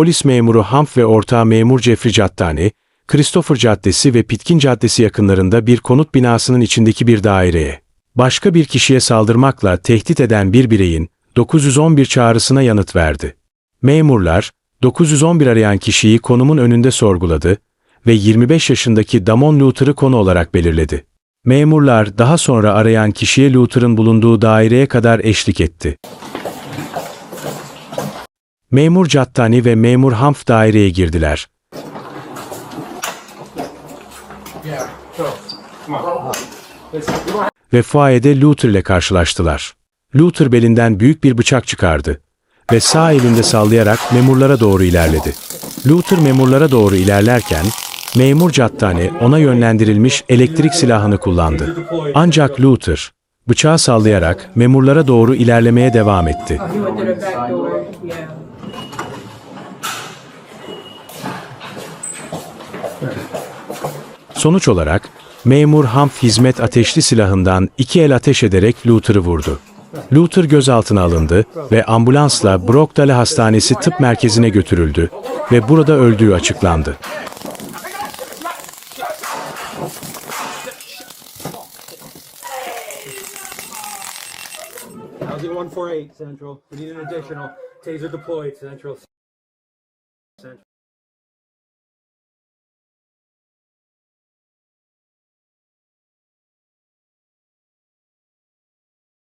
polis memuru Humph ve ortağı memur Jeffrey Cattani, Christopher Caddesi ve Pitkin Caddesi yakınlarında bir konut binasının içindeki bir daireye, başka bir kişiye saldırmakla tehdit eden bir bireyin 911 çağrısına yanıt verdi. Memurlar, 911 arayan kişiyi konumun önünde sorguladı ve 25 yaşındaki Damon Luther'ı konu olarak belirledi. Memurlar daha sonra arayan kişiye Luther'ın bulunduğu daireye kadar eşlik etti. Memur Cattani ve Memur Humph daireye girdiler. Ve fuayede Luther ile karşılaştılar. Luther belinden büyük bir bıçak çıkardı ve sağ elinde sallayarak memurlara doğru ilerledi. Luther memurlara doğru ilerlerken, memur Cattani ona yönlendirilmiş elektrik silahını kullandı. Ancak Luther, bıçağı sallayarak memurlara doğru ilerlemeye devam etti. Sonuç olarak, memur Humph hizmet ateşli silahından iki el ateş ederek Luther'ı vurdu. Luther gözaltına alındı ve ambulansla Brockdale Hastanesi Tıp Merkezi'ne götürüldü ve burada öldüğü açıklandı. Housing 148 Central. We need an additional taser deployed Central.